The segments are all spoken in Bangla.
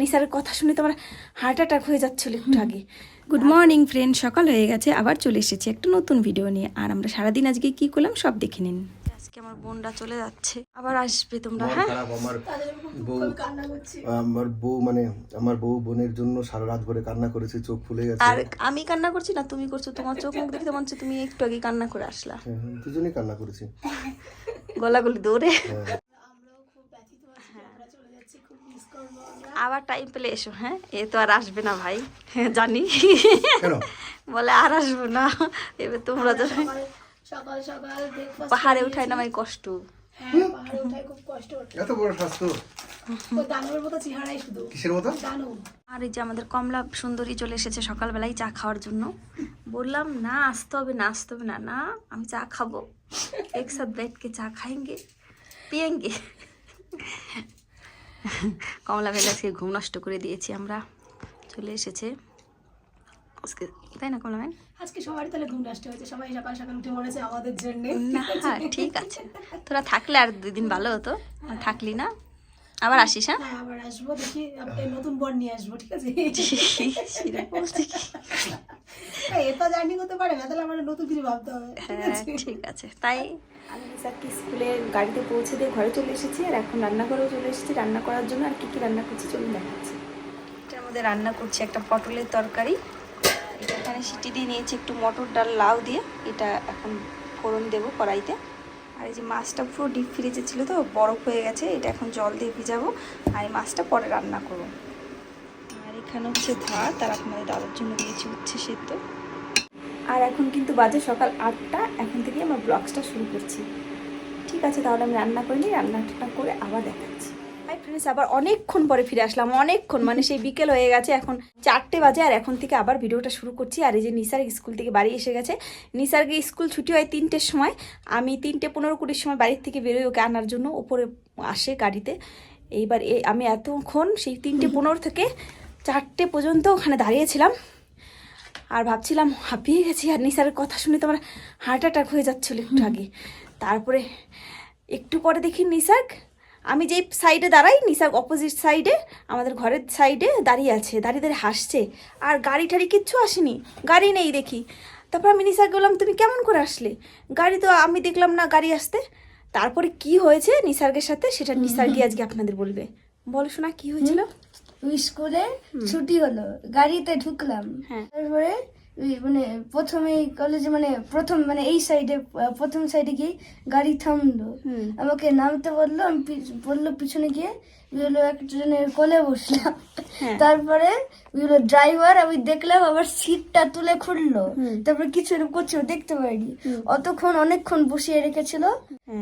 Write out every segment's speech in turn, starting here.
নিসারের কথা শুনে তোমার হার্ট অ্যাটাক হয়ে যাচ্ছিল একটু আগে। গুড মর্নিং ফ্রেন্ড সকাল হয়ে গেছে আবার চলে এসেছি একটা নতুন ভিডিও নিয়ে। আর আমরা সারাদিন আজকে কি করলাম সব দেখে নিন। আজকে আমার বোনটা চলে যাচ্ছে। আবার আসবে তোমরা হ্যাঁ? আমার বউ আমার বউ মানে আমার বউ বোনের জন্য সারা রাত ভরে কান্না করেছে চোখ ফুলে গেছে। আর আমি কান্না করছি না তুমি করছ তোমার চোখ মুখ দেখে মনে হচ্ছে তুমি একটু আগে কান্না করে আসলা। হ্যাঁ, দুজনেই কান্না করেছি। গলাগুলি দৌড়ে হ্যাঁ। আবার টাইম পেলে এসো হ্যাঁ? এ তো আর আসবে না ভাই হ্যাঁ, জানি। বলে আর আসব না। এবার তোমরা তো সকাল সকাল হ্যাঁ, পাহাড়ে উঠায় নামাই কষ্ট। আর এই যে আমাদের কমলা সুন্দরী চলে এসেছে সকালবেলায় চা খাওয়ার জন্য। বললাম না আসতে হবে না আসতে হবে না। না আমি চা খাব। একসাথ ব্যাটকে চা খাইঙ্গে পিয়েঙ্গে। কমলা ভেলে আজকে ঘুম নষ্ট করে দিয়েছি আমরা। চলে এসেছে। আজকে তাই না কমলা ভাই আজকে সবারই তাহলে ঘুম নষ্ট হয়েছে। সবাই সকাল সকাল উঠে পড়েছে আমাদের জন্য। না হ্যাঁ ঠিক আছে। তোরা থাকলে আর দুই দিন ভালো হতো। থাকলি না? আবার আসিস হ্যাঁ? আবার আসব দেখি আপনার নতুন বর নিয়ে আসব ঠিক আছে? এই, জার্নি করতে পারে না তাহলে আমার নতুন কিছু ভাবতে হবে ঠিক হ্যাঁ আছে? ঠিক আছে। তাই? আমি স্যারকে স্কুলে গাড়িতে পৌঁছে দিয়ে ঘরে চলে এসেছি আর এখন রান্নাঘরেও চলে এসেছি। রান্না করার জন্য আর কি কি রান্না করছি চলুন দেখাচ্ছি। এটার মধ্যে রান্না করছি একটা পটলের তরকারি এটা এখানে সিটি দিয়ে নিয়েছি একটু মটর ডাল লাউ দিয়ে। এটা এখন ফোড়ন দেবো কড়াইতে। আর এই যে মাছটা পুরো ডিপ ফ্রিজে ছিল তো, বরফ হয়ে গেছে, এটা এখন জল দিয়ে ভিজাবো, আর এই মাছটা পরে রান্না করব। আর এখানে হচ্ছে ভাত, আর আপনাদের দাদার জন্য দিয়েছি উচ্ছে সেদ্ধ। আর এখন কিন্তু বাজে সকাল আটটা, এখন থেকে আমার ব্লগসটা শুরু করছি। ঠিক আছে, তাহলে আমি রান্না করিনি রান্নাটা করে আবার দেখাচ্ছি হাই আবার অনেকক্ষণ পরে ফিরে আসলাম, অনেকক্ষণ মানে সেই বিকেল হয়ে গেছে, এখন চারটে বাজে, আর এখন থেকে আবার ভিডিওটা শুরু করছি। আর এই যে নিসার স্কুল থেকে বাড়ি এসে গেছে। নিসারকে স্কুল ছুটি হয় তিনটের সময়, আমি তিনটে পনেরো কুড়ির সময় বাড়ির থেকে বেরোই ওকে আনার জন্য ওপরে আসে গাড়িতে। এইবার আমি এতক্ষণ সেই তিনটে পনেরো থেকে চারটে পর্যন্ত ওখানে দাঁড়িয়েছিলাম। আর ভাবছিলাম, হাঁপিয়ে গেছি, আর নিসারের কথা শুনে তো আমার হার্ট অ্যাটাক হয়ে যাচ্ছিল একটু আগে। তারপরে একটু পরে দেখি নিসার্গ আমি যেই সাইডে দাঁড়াই নিসার্গ অপোজিট সাইডে আমাদের ঘরের সাইডে দাঁড়িয়ে আছে দাঁড়িয়ে দাঁড়িয়ে হাসছে। আর গাড়ি টাড়ি কিচ্ছু আসেনি গাড়ি নেই দেখি। তারপর আমি নিসার্গ বললাম তুমি কেমন করে আসলে? গাড়ি তো আমি দেখলাম না গাড়ি আসতে। তারপরে কি হয়েছে নিসার্গের সাথে সেটা নিসার্গই আজকে আপনাদের বলবে। বলো শোনা কি হয়েছিল? স্কুলে ছুটি হলো গাড়িতে ঢুকলাম। হ্যাঁ। তারপরে মানে প্রথমে কলেজে মানে প্রথম মানে এই সাইডে প্রথম সাইডে গিয়ে গাড়ি থামলো। আমাকে নামতে বলল আমি বলল পিছনে গিয়ে হলো একজনের কোলে বসলাম। হ্যাঁ। তারপরে হলো ড্রাইভার আমি দেখলাম আবার সিটটা তুলে খুললো। তারপরে কিছু করছিল দেখতে পাইনি অতক্ষণ অনেকক্ষণ বসিয়ে রেখেছিল।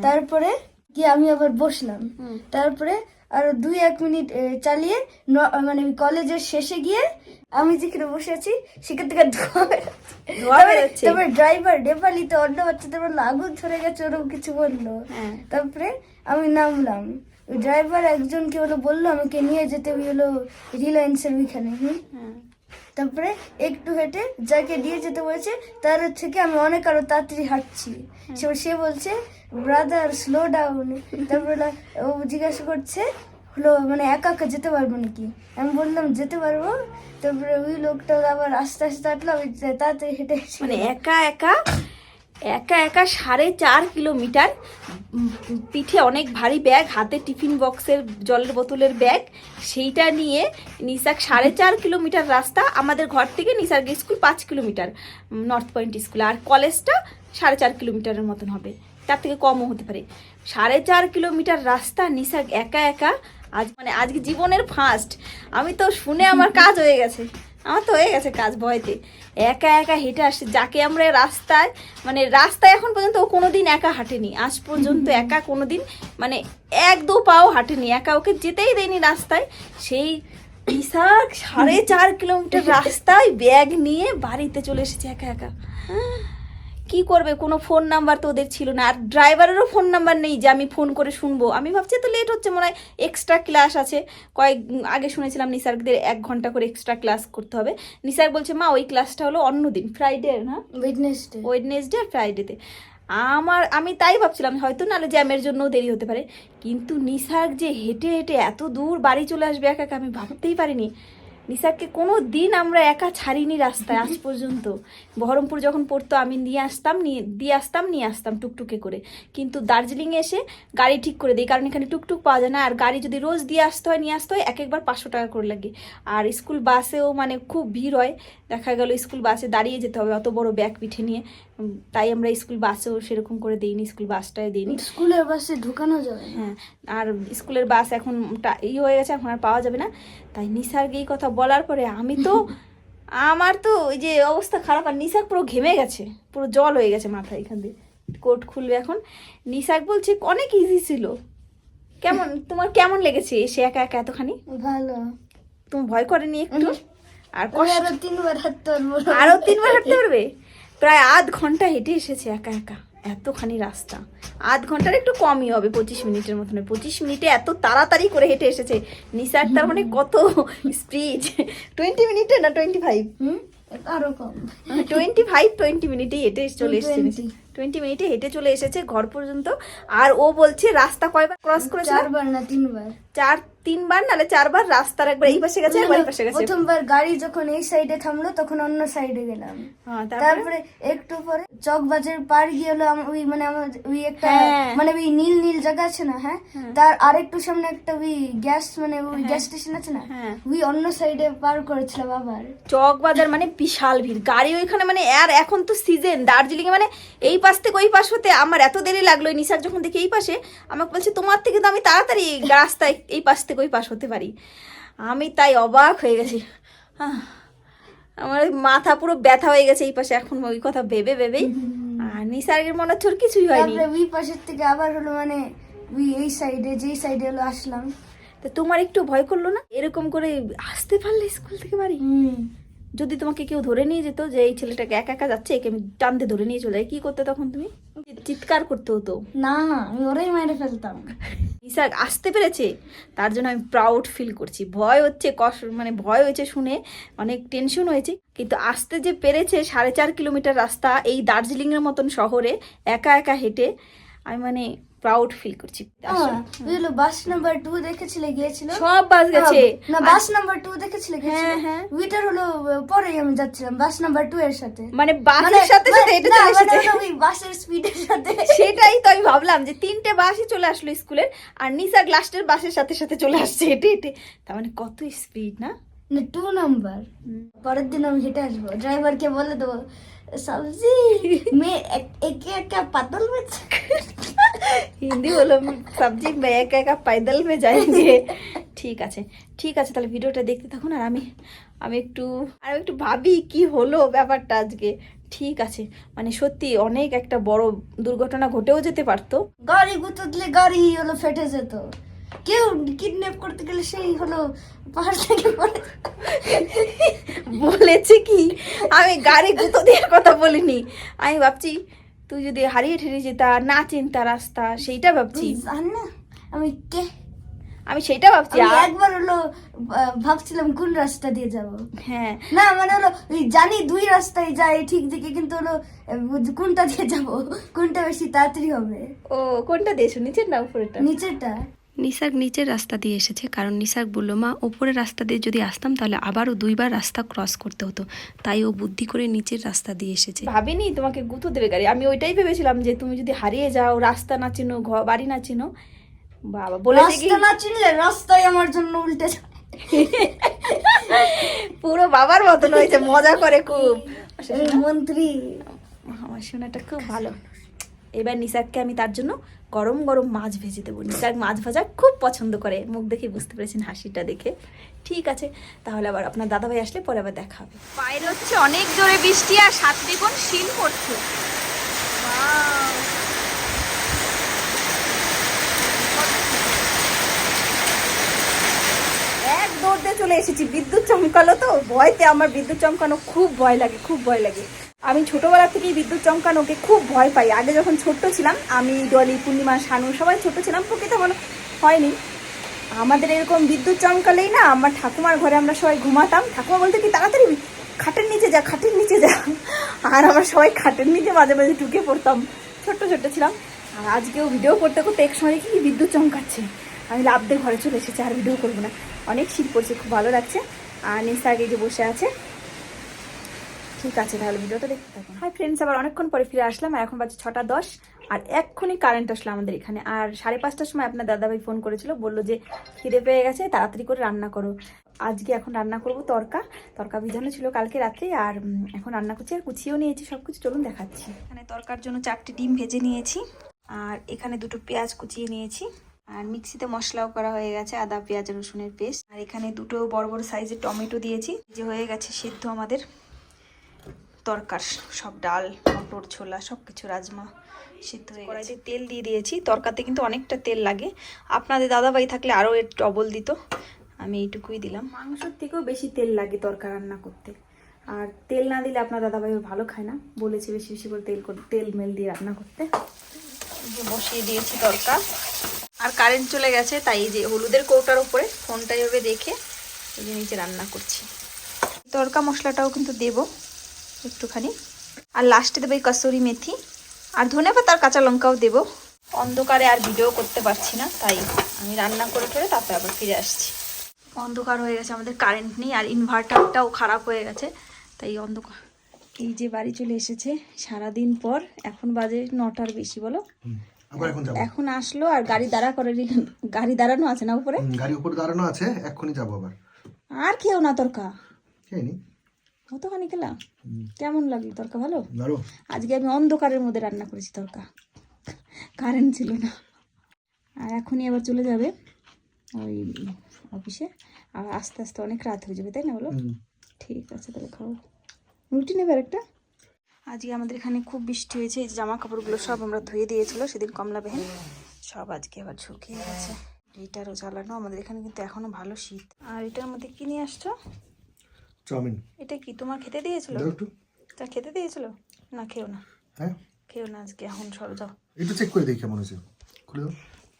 তারপরে গিয়ে আমি আবার বসলাম। তারপরে আরও দুই এক মিনিট চালিয়ে মানে কলেজের শেষে গিয়ে আমি যেখানে বসে আছি সেখান থেকে তারপরে- ড্রাইভার নেপালি তো অন্য বাচ্চাদের বলল আগুন ধরে গেছে ওরকম কিছু বলল। হ্যাঁ। তারপরে আমি নামলাম। ড্রাইভার একজনকে হলো বলল আমাকে নিয়ে যেতে ওই হলো রিলায়েন্সের ওইখানে। হুম তারপরে একটু হেঁটে যাকে দিয়ে যেতে বলেছে তার থেকে আমি অনেক আরও তাড়াতাড়ি হাঁটছি। সে সে বলছে ব্রাদার স্লো ডাউন তারপরে ও জিজ্ঞাসা করছে হলো মানে একা একা যেতে পারব নাকি? আমি বললাম যেতে পারব। তারপরে ওই লোকটা আবার আস্তে আস্তে হাঁটলো আমি তাড়াতাড়ি হেঁটে মানে একা একা একা একা সাড়ে চার কিলোমিটার পিঠে অনেক ভারী ব্যাগ, হাতে টিফিন বক্সের, জলের বোতলের ব্যাগ। সেইটা নিয়ে নিসাক সাড়ে চার কিলোমিটার রাস্তা আমাদের ঘর থেকে নিসার্গ স্কুল পাঁচ কিলোমিটার নর্থ পয়েন্ট স্কুল। আর কলেজটা সাড়ে চার কিলোমিটারের মতন হবে। তার থেকে কমও হতে পারে। সাড়ে চার কিলোমিটার রাস্তা নিসার্গ একা একা আজ মানে আজকে জীবনের ফার্স্ট আমি তো শুনে আমার কাজ হয়ে গেছে। আমার তো হয়ে গেছে কাজ ভয়তে। একা একা হেঁটে আসছে। যাকে আমরা রাস্তায় মানে রাস্তায় এখন পর্যন্ত ও কোনো দিন একা হাঁটেনি। আজ পর্যন্ত একা কোনো দিন মানে এক দু পাও হাঁটেনি। একা ওকে যেতেই দেয়নি রাস্তায়। সেই বিশাখ সাড়ে চার কিলোমিটার রাস্তায় ব্যাগ নিয়ে বাড়িতে চলে এসেছে একা একা। কি করবে? কোনো ফোন নাম্বার তো ওদের ছিল না। আর ড্রাইভারেরও ফোন নাম্বার নেই যে আমি ফোন করে শুনব। আমি ভাবছি তো লেট হচ্ছে মনে হয় এক্সট্রা ক্লাস আছে। কয়েক আগে শুনেছিলাম নিসার্গদের এক ঘণ্টা করে এক্সট্রা ক্লাস করতে হবে। নিসার্গ বলছে মা ওই ক্লাসটা হলো অন্য দিন ফ্রাইডে না? ওয়েডনেসডে ওয়েডনেসডে আর ফ্রাইডেতে আমার আমি তাই ভাবছিলাম হয়তো নাহলে জ্যামের জন্য দেরি হতে পারে। কিন্তু নিসার্গ যে হেঁটে হেঁটে এত দূর বাড়ি চলে আসবে একা একা আমি ভাবতেই পারিনি। নিসারকে কোনো দিন আমরা একা ছাড়িনি রাস্তায় আজ পর্যন্ত। বহরমপুর যখন পড়তো আমি নিয়ে আসতাম নিয়ে দিয়ে আসতাম নিয়ে আসতাম টুকটুকে করে। কিন্তু দার্জিলিংয়ে এসে গাড়ি ঠিক করে দিই কারণ এখানে টুকটুক পাওয়া যায় না। আর গাড়ি যদি রোজ দিয়ে আসতে হয় নিয়ে আসতে হয় এক একবার পাঁচশো টাকা করে লাগে। আর স্কুল বাসেও মানে খুব ভিড় হয়। দেখা গেল স্কুল বাসে দাঁড়িয়ে যেতে হবে অত বড় ব্যাগ পিঠে নিয়ে। তাই আমরা স্কুল বাসেও সেরকম করে দিইনি স্কুল বাসটায় দিইনি। স্কুলের বাসে ঢুকানো যাবে হ্যাঁ আর স্কুলের বাস এখন ই হয়ে গেছে এখন আর পাওয়া যাবে না। তাই নিসার্গে এই কথা বলার পরে আমি তো আমার তো ওই যে অবস্থা খারাপ আর নিশাক পুরো ঘেমে গেছে পুরো জল হয়ে গেছে মাথায় এখান দিয়ে। কোট খুলবে এখন। নিশাক বলছে অনেক ইজি ছিল। কেমন তোমার কেমন লেগেছে এসে একা একা এতখানি? ভালো। তুমি ভয় করেনি একটু? আর আরও তিনবার হাঁটতে পারব। আরও তিনবার হাঁটতে পারবে? প্রায় আধ ঘণ্টা হেঁটে এসেছে একা একা। এতখানি রাস্তা। আধ ঘণ্টার একটু কমই হবে পঁচিশ মিনিটের মতন পঁচিশ মিনিটে এত তাড়াতাড়ি করে হেঁটে এসেছে। নিসার তার মানে কত স্পিড টোয়েন্টি মিনিটে না টোয়েন্টি ফাইভ হুম? আরও কম। টোয়েন্টি ফাইভ টোয়েন্টি মিনিটেই হেঁটে চলে এসেছে। 20 টোয়েন্টি মিনিটে হেঁটে চলে এসেছে ঘর পর্যন্ত। আর ও বলছে রাস্তা কয়বার ক্রস করেছে? চারবার না তিনবার। চার তিনবার নালে চারবার রাস্তার একবার এই পাশে গেছে একবার এই পাশে গেছে। প্রথমবার গাড়ি যখন এই সাইডে থামলো তখন অন্য সাইডে গেলাম। হ্যাঁ তারপরে? একটু পরে চকবাজার পার গিয়ে হলো ওই মানে আমার ওই একটা হ্যাঁ। মানে ওই নীল নীল জায়গা আছে না হ্যাঁ? তার আরেকটু সামনে একটা ওই গ্যাস মানে ওই গ্যাস স্টেশন আছে না? হ্যাঁ। ওই অন্য সাইডে পার করেছিলাম আবার। চক বাজার মানে বিশাল ভিড়। গাড়ি ওইখানে মানে আর এখন তো সিজন দার্জিলিং মানে এই পাশ থেকে ওই পাশ হতে আমার এত দেরি লাগল নিশাক যখন দেখি এই পাশে আমাকে বলছে তোমার থেকে তো আমি তাড়াতাড়ি রাস্তায় এই পাশ থেকে ওই পাশ হতে পারি। আমি তাই অবাক হয়ে গেছি। আমার মাথা পুরো ব্যথা হয়ে গেছে এই পাশে এখন ওই কথা ভেবে ভেবেই। আর নিসার্গের মনে হচ্ছে ওর কিছুই হয়নি। ওই পাশের থেকে আবার হলো মানে ওই এই সাইডে যেই সাইডে হলো আসলাম। তো তোমার একটু ভয় করল না? এরকম করে আসতে পারলে স্কুল থেকে বাড়ি? যদি তোমাকে কেউ ধরে নিয়ে যেত যে এই ছেলেটাকে একা একা যাচ্ছে একে আমি টানতে ধরে নিয়ে চলে যাই। কি করতে তখন তুমি? চিৎকার করতে হতো। না না আমি ওরাই মেরে ফেলতাম। ইসাক আসতে পেরেছে? তার জন্য আমি প্রাউড ফিল করছি। ভয় হচ্ছে কষ্ট মানে ভয় হয়েছে শুনে অনেক টেনশন হয়েছে। কিন্তু আসতে যে পেরেছে সাড়ে চার কিলোমিটার রাস্তা এই দার্জিলিংয়ের মতন শহরে একা একা হেঁটে আমি মানে প্রাউড ফিল করছি। বুঝলো? বাস নাম্বার টু দেখেছিলে গিয়েছিল? সব বাস গেছে। না বাস নাম্বার টু দেখেছিলে গিয়েছিল? হ্যাঁ, হ্যাঁ। ওইটার হলো পরেই আমি যাচ্ছিলাম বাস নাম্বার টু এর সাথে। মানে বাসের সাথে সাথে এটা চলে মানে এসেছে। বাসের স্পিডের সাথে। সেটাই তো আমি ভাবলাম যে তিনটে বাসই চলে আসলো স্কুলের আর নিসা লাস্টের বাসের সাথে সাথে চলে আসছে হেঁটে হেঁটে তার মানে কত স্পিড না? না টু নাম্বার পরের দিন আমি হেঁটে আসব। ড্রাইভারকে বলে দেবো সবজি মে একে একা পাতল বেচে হিন্দি হলো সবজি একা একা পাইদল মে যাएंगे ঠিক আছে ঠিক আছে তাহলে ভিডিওটা দেখতে থাকুন আর আমি আমি একটু আর একটু ভাবি কি হলো ব্যাপারটা আজকে ঠিক আছে মানে সত্যি অনেক একটা বড় দুর্ঘটনা ঘটেও যেতে পারতো। গাড়ি গুঁতো দিলে গাড়ি হলো ফেটে যেত। কেউ কিডন্যাপ করতে গেলে সেই হলো পাহাড় থেকে পড়ে। বলেছে কি? আমি গাড়ি গুঁতো দেওয়ার কথা বলিনি। আমি ভাবছি তুই যদি হারিয়ে ঠেরিয়ে যেতা না চিন্তা রাস্তা সেইটা ভাবছি। না আমি কে? আমি সেটা ভাবছি একবার হলো ভাবছিলাম কোন রাস্তা দিয়ে যাব। হ্যাঁ। না মানে হলো জানি দুই রাস্তায় যায় ঠিক দিকে কিন্তু হলো কোনটা দিয়ে যাব? কোনটা বেশি তাড়াতাড়ি হবে? ও কোনটা দিয়ে শুনেছেন না উপরেটা নিচেরটা। নিসার্গ নিচের রাস্তা দিয়ে এসেছে কারণ নিসার্গ বলল মা ওপরের রাস্তা দিয়ে যদি আসতাম তাহলে আবারও দুইবার রাস্তা ক্রস করতে হতো। তাই ও বুদ্ধি করে নিচের রাস্তা দিয়ে এসেছে। ভাবিনি তোমাকে গুঁতো দেবে গাড়ি। আমি ওইটাই ভেবেছিলাম যে তুমি যদি হারিয়ে যাও রাস্তা না চিনো ঘর বাড়ি না চিনো বাবা বলে রাস্তা না চিনলে রাস্তায় আমার জন্য উল্টে। পুরো বাবার মতন হয়েছে মজা করে খুব। মন্ত্রী। আমার শোনাটা খুব ভালো। এবার নিসারকে আমি তার জন্য গরম গরম মাছ ভেজে দেবো। নিসার মাছ ভাজা খুব পছন্দ করে। মুখ দেখে বুঝতে পেরেছেন হাসিটা দেখে। ঠিক আছে তাহলে আবার আপনার দাদাভাই আসলে পরে আবার দেখা হবে। বাইরে হচ্ছে অনেক জোরে বৃষ্টি আর সাত দেখুন শিল পড়ছে। এক চলে এসেছি। বিদ্যুৎ চমকালো তো? ভয়তে আমার বিদ্যুৎ চমকানো খুব ভয় লাগে খুব ভয় লাগে। আমি ছোটবেলা থেকেই বিদ্যুৎ চমকানোকে খুব ভয় পাই। আগে যখন ছোট্ট ছিলাম, আমি, ডলি, পূর্ণিমা, শানু সবাই ছোট ছিলাম প্রকৃত মনে হয়নি। আমাদের এরকম বিদ্যুৎ চমকালেই না, আমার ঠাকুমার ঘরে আমরা সবাই ঘুমাতাম। ঠাকুমা বলতে কি, তাড়াতাড়ি খাটের নিচে যা, খাটের নিচে যা। আর আমরা সবাই খাটের নিচে মাঝে মাঝে ঢুকে পড়তাম। ছোট্ট ছোট্ট ছিলাম। আর আজকেও ভিডিও করতে করতে এক সময় কি বিদ্যুৎ চমকাচ্ছে। আমি লাভ দিয়ে ঘরে চলে এসেছি, আর ভিডিও করব না। অনেক শীত পড়ছে খুব ভালো লাগছে। আর নিচে আগে যে বসে আছে ঠিক আছে তাহলে ভিডিওটা দেখতে থাকুন। হাই ফ্রেন্ডস আবার অনেকক্ষণ পরে ফিরে আসলাম। আর এখন বাজে ছটা দশ, আর এক্ষুনি কারেন্ট আসলো আমাদের এখানে। আর সাড়ে পাঁচটার সময় আপনার দাদাভাই ফোন করেছিল, বলল যে খিদে পেয়ে গেছে, তাড়াতাড়ি করে রান্না করো। আজকে এখন রান্না করব তরকা। তরকা ভিজানো ছিল কালকে রাত্রে, আর এখন রান্না করছি, আর কুচিয়েও নিয়েছি সব কিছু চলুন দেখাচ্ছি। এখানে তরকার জন্য চারটি ডিম ভেজে নিয়েছি, আর এখানে দুটো পেঁয়াজ কুচিয়ে নিয়েছি। আর মিক্সিতে মশলাও করা হয়ে গেছে, আদা, পেঁয়াজ, রসুনের পেস্ট। আর এখানে দুটো বড় বড় সাইজের টমেটো দিয়েছি। যে হয়ে গেছে সিদ্ধ আমাদের। তরকার সব ডাল মটর ছোলা সব কিছু রাজমা সিদ্ধ হয়ে কড়াইতে তেল দিয়ে দিয়েছি। তরকাতে কিন্তু অনেকটা তেল লাগে। আপনাদের দাদাভাই থাকলে আরও এর ডবল দিত। আমি এইটুকুই দিলাম। মাংসর থেকেও বেশি তেল লাগে তরকা রান্না করতে। আর তেল না দিলে আপনার দাদাভাই ভালো খায় না। বলেছে বেশি বেশি করে তেল করে তেল মেল দিয়ে রান্না করতে। বসিয়ে দিয়েছি তরকা। আর কারেন্ট চলে গেছে তাই এই যে হলুদের কৌটার উপরে ফোনটা এভাবে রেখে এই যে নিচে রান্না করছি। তরকা মশলাটাও কিন্তু দেবো। একটুখানি। আর লাস্টে দেবো এই কসুরি মেথি। আর ধনে পাতা আর কাঁচা লঙ্কাও দেবো। অন্ধকারে আর ভিডিও করতে পারছি না তাই আমি রান্না করে করে তারপরে আবার ফিরে আসছি। অন্ধকার হয়ে গেছে আমাদের কারেন্ট নেই আর ইনভার্টারটাও খারাপ হয়ে গেছে তাই অন্ধকার। এই যে বাড়ি চলে এসেছে সারাদিন পর এখন বাজে নটার বেশি বলো? এখন আসলো আর গাড়ি দাঁড়া করে গাড়ি দাঁড়ানো আছে না উপরে? গাড়ি উপরে দাঁড়ানো আছে এক্ষুনি যাব আবার। আর খেও না তরকা। খেয়ে নি। কতখানি খেলাম কেমন লাগল তরকা ভালো? আজকে আমি অন্ধকারের মধ্যে রান্না করেছি তরকা। কারেন্ট ছিল না। আর এখনই আবার চলে যাবে ওই অফিসে। আর আস্তে আস্তে অনেক রাত হয়ে যাবে তাই না বলো? ঠিক আছে তাহলে খাও। রুটি নেবে একটা আজকে আমাদের এখানে খুব বৃষ্টি হয়েছে এই জামা কাপড়গুলো সব আমরা ধুয়ে দিয়েছিল সেদিন কমলা বেহেন সব আজকে আবার শুকিয়ে গেছে। এটারও জ্বালানো আমাদের এখানে কিন্তু এখনও ভালো শীত। আর এটার মধ্যে কি নিয়ে আসছো? চাউমিন। এটা কি তোমার খেতে দিয়েছিল? দাও একটু। তা খেতে দিয়েছিল? না খেও না। হ্যাঁ। খেও না আজকে এখন সব যাও। একটু চেক করে দেখি কেমন হয়েছে। খুলে দাও।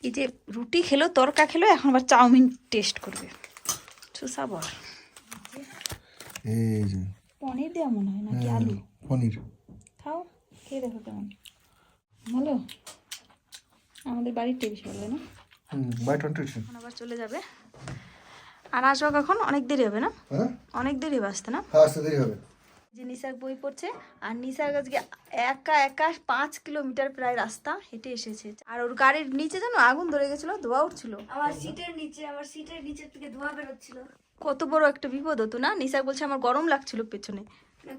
এই যে রুটি খেলো তরকা খেলো এখন আবার চাউমিন টেস্ট করবে। বল এই যে। পনির দেওয়া মনে হয় নাকি হ্যাঁ, আলু? পনির। খাও খেয়ে দেখো কেমন। ভালো আমাদের বাড়ির টেবিস বললে না? হুম বাই টোয়েন্টি এখন আবার চলে যাবে। আর আসব কখন? অনেক দেরি হবে না? হ্যাঁ? অনেক দেরি হবে আসতে না? হ্যাঁ আসতে দেরি হবে। যে নিসার বই পড়ছে আর নিসার আজকে একা একা পাঁচ কিলোমিটার প্রায় রাস্তা হেঁটে এসেছে। আর ওর গাড়ির নিচে যেন আগুন ধরে গেছিল ধোয়া উঠছিল। আমার সিটের নিচে আমার সিটের নিচে থেকে ধোঁয়া বেরোচ্ছিল। কত বড় একটা বিপদ হতো না? নিসার বলছে আমার গরম লাগছিল পেছনে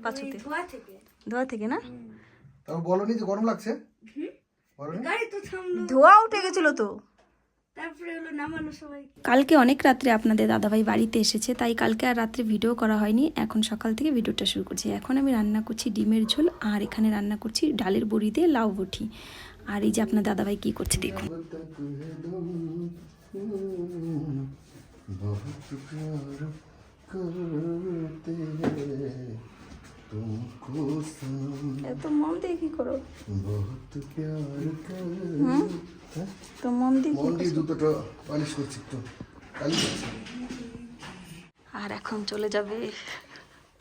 পাছুতে ধোঁয়া থেকে? ধোয়া থেকে না? তারপর বলনি যে গরম লাগছে? গাড়ি তো থামলো। ধোয়া উঠে গেছিল তো। তারপরে হলো নামানো সবাইকে কালকে অনেক রাত্রে আপনাদের দাদাভাই বাড়িতে এসেছে তাই কালকে আর রাত্রে ভিডিও করা হয়নি এখন সকাল থেকে ভিডিওটা শুরু করছি এখন আমি রান্না করছি ডিমের ঝোল আর এখানে রান্না করছি ডালের বড়ি দিয়ে লাউ বটি আর এই যে আপনার দাদাভাই কি করছে দেখুন बहुत प्यार करते हैं तुमको सनम এত মন দিয়ে কি করো? তো মন দিয়ে মন দিয়ে দুটোটা পালিশ করছি তো আর এখন চলে যাবে।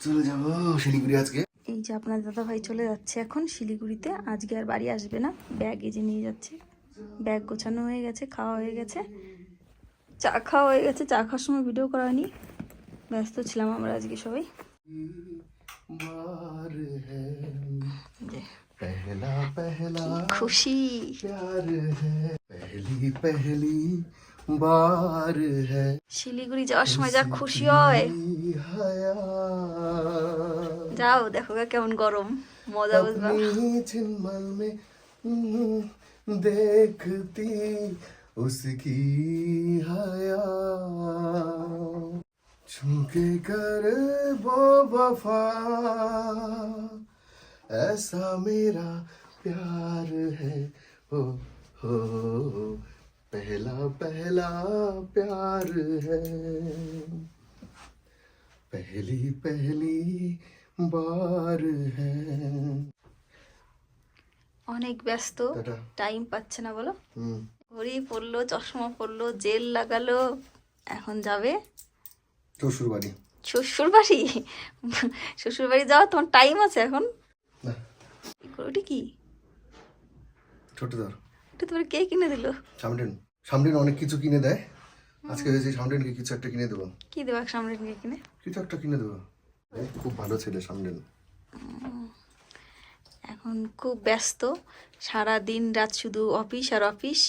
চলে যাব শিলিগুড়ি আজকে। এই যে আপনার দাদা ভাই চলে যাচ্ছে এখন শিলিগুড়িতে। আজকে আর বাড়ি আসবে না। ব্যাগ এজে নিয়ে যাচ্ছে। ব্যাগ গোছানো হয়ে গেছে খাওয়া হয়ে গেছে। চা খাওয়া হয়ে গেছে। চা খাওয়ার সময় ভিডিও করা হয়নি। ব্যস্ত ছিলাম আমরা আজকে সবাই। बार है যে पहला पहला খুশি प्यार है पहली पहली बार है শিলিগুড়ি যাওয়ার সময় যা খুশি হয় हया যাও দেখো গা কেমন গরম মজা বুঝবা अपनी झिलमल में हम्म, देखती उसकी हया छुके कर वो वफा ऐसा मेरा प्यार है हो हो पहला पहला प्यार है पहली पहली बार है অনেক ব্যস্ত টাটা টাইম পাচ্ছে না বলো হুম ঘড়ি পরলো চশমা পরলো জেল লাগালো এখন যাবে শ্বশুর বাড়ি শ্বশুর বাড়ি শ্বশুর বাড়ি যাওয়ার তোমার টাইম আছে এখন? ওটা কি? ছোট ধর এটা তোমার কে কিনে দিল? সামরিন সামরিন অনেক কিছু কিনে দেয়। আজকে হয়েছে সামরিনকে কিছু একটা কিনে দেবো। কি দেবো সামনে নিয়ে কিনে? কিছু একটা কিনে দেবো। খুব ভালো ছেলে সামরিন এখন খুব ব্যস্ত। সারা দিন রাত শুধু অফিস আর অফিস।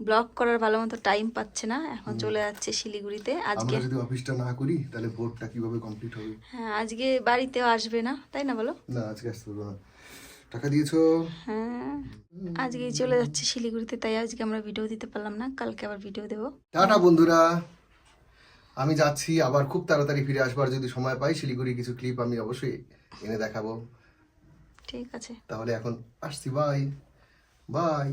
ব্লগ করার ভালো মতো টাইম পাচ্ছে না। এখন চলে যাচ্ছে শিলিগুড়িতে। আজকে আমরা যদি অফিসটা না করি তাহলে বোর্ডটা কীভাবে কমপ্লিট হবে? হ্যাঁ আজকে বাড়িতেও আসবে না তাই না বলো? না আজকে আসতে পারব না। টাকা দিয়েছ? হ্যাঁ আজকেই চলে যাচ্ছে শিলিগুড়িতে তাই আজকে আমরা ভিডিও দিতে পারলাম না কালকে আবার ভিডিও দেবো। টাটা বন্ধুরা। আমি যাচ্ছি আবার খুব তাড়াতাড়ি ফিরে আসবার যদি সময় পাই শিলিগুড়ি কিছু ক্লিপ আমি অবশ্যই এনে দেখাবো। ঠিক আছে। তাহলে এখন আসছি বাই বাই